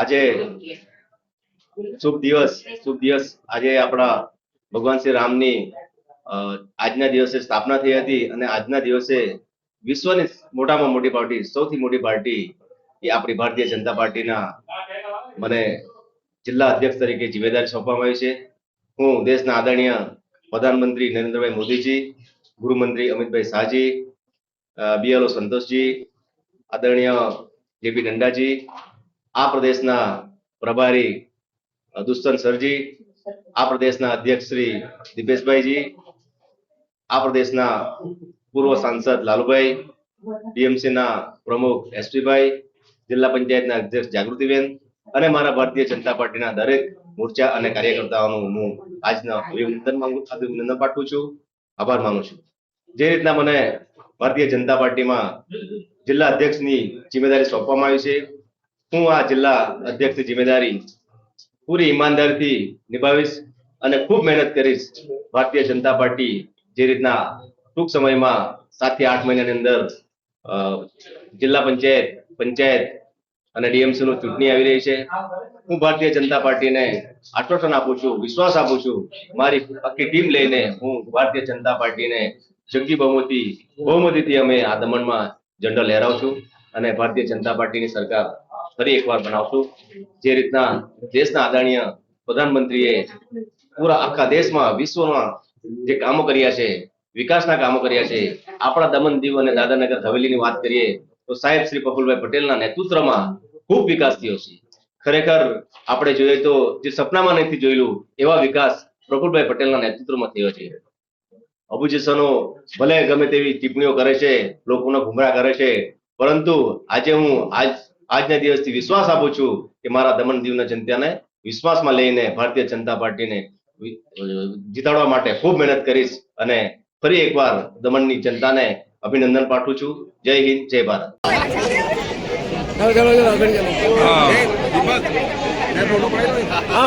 આજે શુભ દિવસ શુભ દિવસ. આજે આપણા ભગવાન શ્રી રામની આજના દિવસે સ્થાપના થઈ હતી અને આજના દિવસે વિશ્વની મોટામાં મોટી પાર્ટી, સૌથી મોટી પાર્ટી એ આપણી ભારતીય જનતા પાર્ટીના મને જિલ્લા અધ્યક્ષ તરીકે જિમ્મેદારી સોંપવામાં આવી છે. હું દેશના આદરણીય પ્રધાનમંત્રી નરેન્દ્રભાઈ મોદીજી ગૃહમંત્રી અમિતભાઈ શાહજી બીએલઓ સંતોષજી, આદરણીય જેપી નડ્ડાજી આ પ્રદેશના પ્રભારી દુષ્યંત સરજી, આ પ્રદેશના અધ્યક્ષ શ્રી દિપેશભાઈજી, આ પ્રદેશના પૂર્વ સાંસદ લાલુભાઈ ટીએમસી ના પ્રમુખ એસપીભાઈ, જિલ્લા પંચાયતના અધ્યક્ષ જાગૃતિબેન અને મારા ભારતીય જનતા પાર્ટીના દરેક મોરચા અને કાર્યકર્તાઓનું હું આજના અભિનંદન માંગુ અભિનંદન પાઠવું છું. આભાર માનું છું. જે રીતના મને ભારતીય જનતા પાર્ટીમાં જિલ્લા અધ્યક્ષની જિમ્મેદારી સોંપવામાં આવી છે હું આ જિલ્લા અધ્યક્ષની જિમ્મેદારી પૂરી ઈમાનદારીથી નિભાવીશ અને ખૂબ મહેનત કરીશ ભારતીય જનતા પાર્ટી જે રીતના ટૂંક સમયમાં સાતથી આઠ મહિનાની અંદર જિલ્લા પંચાયત પંચાયત અને ડીએમસી નું ચૂંટણી આવી રહી છે. હું ભારતીય જનતા પાર્ટીને આશ્વાસન આપું છું, વિશ્વાસ આપું છું, મારી આખી ટીમ લઈને હું ભારતીય જનતા પાર્ટીને જંગી બહુમતી, બહુમતીથી અમે આ દમણમાં ઝંડો લહેરાવશું અને ભારતીય જનતા પાર્ટીની સરકાર ફરી એકવાર બનાવશું જે રીતના દેશના આદરણીય પ્રધાનમંત્રીએ પૂરા આખા દેશમાં વિશ્વમાં જે કામો કર્યા છે, વિકાસના કામો કર્યા છે, આપણા દમણ દીવ અને દાદાનગર હવેલીની વાત કરીએ, તો સાહેબ શ્રી પ્રફુલભાઈ પટેલના નેતૃત્વમાં ખૂબ વિકાસ થયો છે. ખરેખર આપણે જોઈએ તો જે સપનામાં નથી જોયેલું, એવા વિકાસ પ્રફુલભાઈ પટેલના નેતૃત્વમાં થયો છે. અપોઝિશનો ભલે ગમે તેવી ટિપ્પણીઓ કરે છે, લોકોને ગુમરાહ કરે છે, પરંતુ આજે હું આજ આજના દિવસથી વિશ્વાસ આપું છું કે મારા દમણ દીવના જનતાને વિશ્વાસમાં લઈને ભારતીય જનતા પાર્ટીને જીતાડવા માટે ખૂબ મહેનત કરીશ અને ફરી એકવાર દમણની જનતાને અભિનંદન પાઠવું છું. જય હિન્દ, જય ભારત. હા